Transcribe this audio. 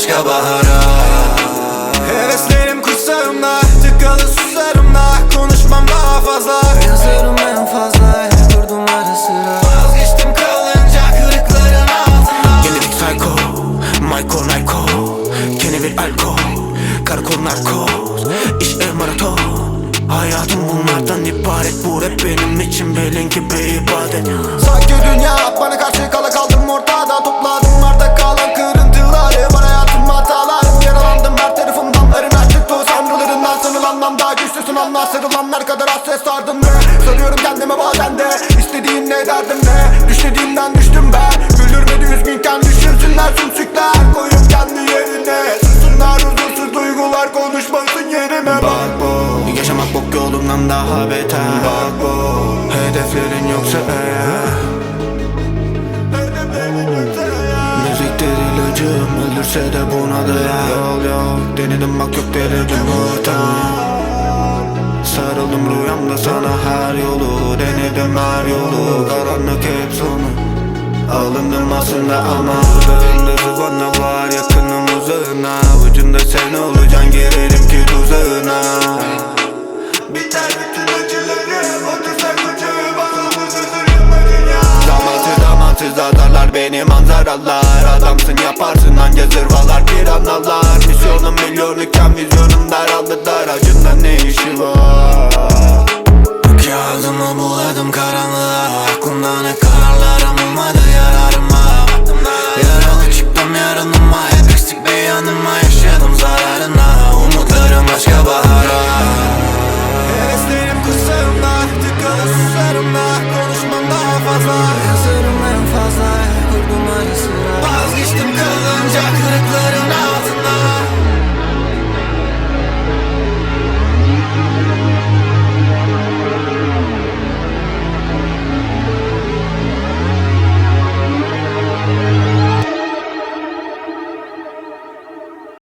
başka bahara. Heveslerim kursağımda Tıkalı susarımda Konuşmam daha fazla. Yazarım en fazla Hep durdum ara sıra. Vazgeçtim kalınca Kırıkların altında. Genetik psycho Mayko Nayko Kenevir alkol Karakol narkoz İş ev maraton. Hayatım bunlardan ibaret. Bu rap benim için belin gibi ibadet. Sanki dünya bana karşı kala kaldım güçlüsün anla Sarılanlar kadar az ses sardım ne? Soruyorum kendime bazen de İstediğim ne derdim ne? Düşlediğimden düştüm ben Güldürmedi üzgünken düşünsünler sümsükler. Koyup kendi yerine Susunlar huzursuz duygular. Konuşmasın yerime Bak bu. Yaşamak bok yolundan daha beter. Bak bu. Hedeflerin yoksa eğer. Müziktir ilacım Ölürse de buna değer. Yol yok. Denedim bak yok derece muhtemel Sarıldım rüyamda sana her yolu Denedim her yolu. Karanlık hep sonu. Alındım aslında ama Uzağında zıvana var yakınım uzağına. Ucunda sen olacaksın girerim Manzaralar beni manzaralar. Adamsın yaparsın anca zırvalar. Bir piranalar Misyonum milyonluken vizyonum daraldı dar Acından ne işi var? Bu kağıdımı buladım karanlığa. Aklımdan akıl